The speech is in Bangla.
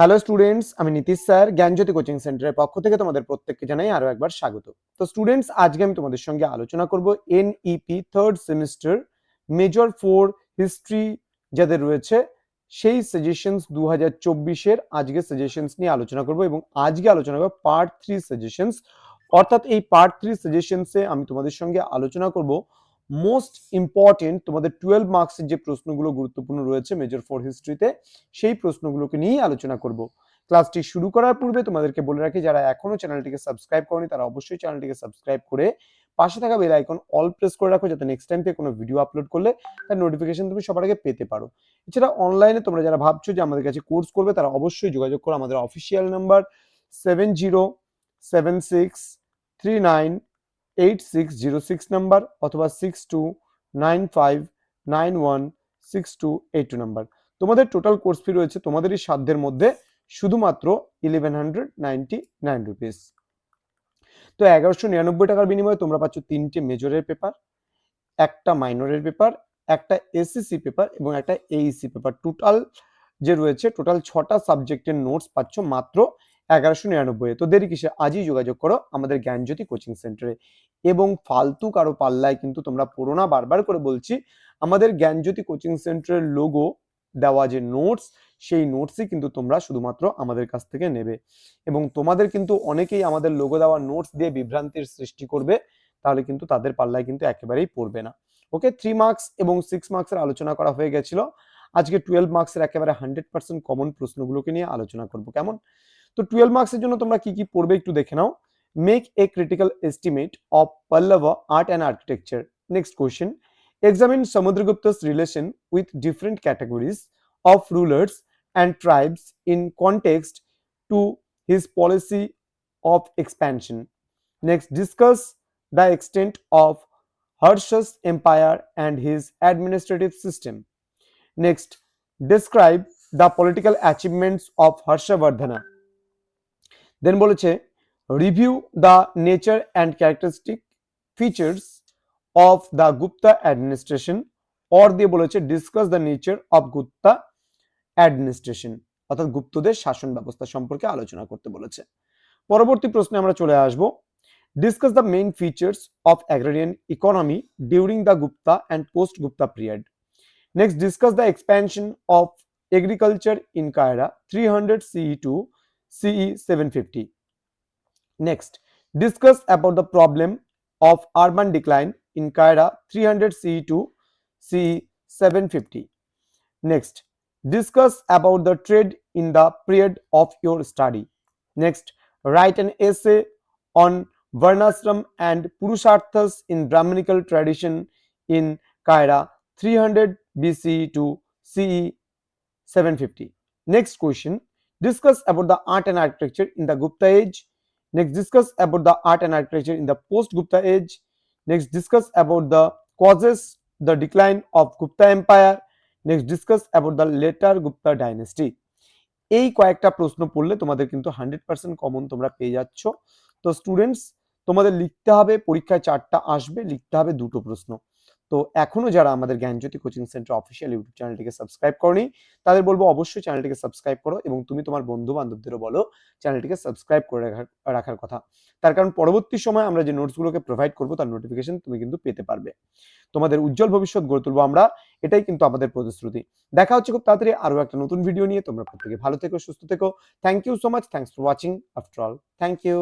হ্যালো স্টুডেন্টস আমি নীতিশ স্যার, জ্ঞানজ্যোতি কোচিং সেন্টারের পক্ষ থেকে তোমাদের প্রত্যেককে জানাই আরও একবার স্বাগত। তো স্টুডেন্টস আজকে আমি তোমাদের সঙ্গে আলোচনা করব NEP third semester major four history যাদের রয়েছে, সেই সাজেশনস দু হাজার চব্বিশের আজকে সাজেশনস নিয়ে আলোচনা করব এবং আজকে আলোচনা করব পার্ট থ্রি সাজেশনস অর্থাৎ এই পার্ট থ্রি সাজেশনসে আমি তোমাদের সঙ্গে আলোচনা করব মোস্ট ইম্পর্টেন্ট তোমাদের টুয়েলভ মার্কসের যে প্রশ্নগুলো গুরুত্বপূর্ণ রয়েছে মেজর ফোর হিস্ট্রিতে সেই প্রশ্নগুলোকে নিয়েই আলোচনা করব। ক্লাসটি শুরু করার পূর্বে তোমাদেরকে বলে রাখি, যারা এখনও চ্যানেলটিকে সাবস্ক্রাইব করনি, তারা অবশ্যই চ্যানেলটিকে সাবস্ক্রাইব করে পাশে থাকা বেল আইকন অল প্রেস করে রাখো, যাতে নেক্সট টাইম থেকে কোনো ভিডিও আপলোড করলে তার নোটিফিকেশন তুমি সবার আগে পেতে পারো। এছাড়া অনলাইনে তোমরা যারা ভাবছ যে আমাদের কাছে কোর্স করবে, তারা অবশ্যই যোগাযোগ করো। আমাদের official number seven zero seven six three nine eight six zero six number অথবা six two nine five nine one six two eight two number তোমাদের টোটাল কোর্স ফি রয়েছে তোমাদেরই সাধ্যের মধ্যে শুধুমাত্র eleven hundred ninety nine rupees তো এগারোশো নিরানব্বই টাকার বিনিময়ে তোমরা পাচ্ছ তিনটে মেজরের পেপার একটা মাইনরের পেপার একটা এসএসসি পেপার এবং একটা এইসি পেপার টোটাল যে রয়েছে টোটাল ছটা সাবজেক্টের নোটস পাচ্ছ মাত্র এগারোশো নিরানব্বই তো দেরি কিসে? আজই যোগাযোগ করো আমাদের জ্ঞানজ্যোতি কোচিং সেন্টারে। এবং ফালতু কারও পাল্লায় কিন্তু তোমরা পড়ো না। বারবার করে বলছি, আমাদের জ্ঞানজ্যোতি কোচিং সেন্টারের লোগো দেওয়া যে নোটস সেই নোটসই কিন্তু তোমরা শুধুমাত্র আমাদের কাছ থেকে নেবে। এবং তোমাদের কিন্তু অনেকেই আমাদের লোগো দেওয়া নোটস দিয়ে বিভ্রান্তির সৃষ্টি করবে, তাহলে কিন্তু তাদের পাল্লায় কিন্তু একেবারেই পড়বে না। ওকে থ্রি মার্কস এবং সিক্স মার্কসের আলোচনা করা হয়ে গেছিল। আজকে টুয়েলভ মার্কসের একেবারে হান্ড্রেড পার্সেন্ট কমন প্রশ্নগুলোকে নিয়ে আলোচনা করব। কেমন? তো টুয়েলভ মার্কসের জন্য তোমরা কি কি পড়বে একটু দেখে নাও make a critical estimate of Pallava art and architecture next question examine Samudragupta's relation with different categories of rulers and tribes in context to his policy of expansion next discuss the extent of Harsha's empire and his administrative system. Next, describe the political achievements of Harshavardhana. Then বলেছে review the nature and characteristic features of the Gupta administration or দিয়ে বলেছে discuss the nature of Gupta administration অর্থাৎ গুপ্তদের শাসন ব্যবস্থা সম্পর্কে আলোচনা করতে বলেছে। পরবর্তী প্রশ্নে আমরা চলে আসব। Discuss the main features of agrarian economy during the Gupta and post Gupta period next discuss the expansion of agriculture in Kiara three hundred CE to CE 750. Next, discuss about the problem of urban decline in Kaira 300 CE to CE 750. Next, discuss about the trade in the period of your study. Next, write an essay on Varnashram and Purusharthas in Brahmanical tradition in Kaira 300 BCE to CE 750. Next question discuss about the art and architecture in the Gupta age. Next discuss about the art and architecture in the post Gupta age. Next discuss about the causes the decline of Gupta empire. Next discuss about the later Gupta dynasty. এই কয়েকটা প্রশ্ন পড়লে তোমাদের কিন্তু হান্ড্রেড পার্সেন্ট কমন তোমরা পেয়ে যাচ্ছ তো স্টুডেন্টস তোমাদের লিখতে হবে পরীক্ষায় চারটা আসবে লিখতে হবে দুটো প্রশ্ন তো এখনও যারা আমাদের Gyanjyoti coaching centre official YouTube চ্যানেলটিকে সাবস্ক্রাইব করনি, তাদের বলব অবশ্যই চ্যানেলটিকে সাবস্ক্রাইব করো এবং তুমি তোমার বন্ধু বান্ধবদেরও বলো চ্যানেলটিকে সাবস্ক্রাইব করে রাখার কথা। তার কারণ পরবর্তী সময় আমরা যে নোটসগুলোকে প্রোভাইড করব তার নোটিফিকেশন তুমি কিন্তু পেতে পারবে। তোমাদের উজ্জ্বল ভবিষ্যৎ গড়ে তুলবো আমরা, এটাই কিন্তু আমাদের প্রতিশ্রুতি। দেখা হচ্ছে খুব তাড়াতাড়ি আরও একটা নতুন ভিডিও নিয়ে। তোমরা প্রত্যেকে ভালো থেকো, সুস্থ থেকো। Thank you so much thanks for watching after all thank you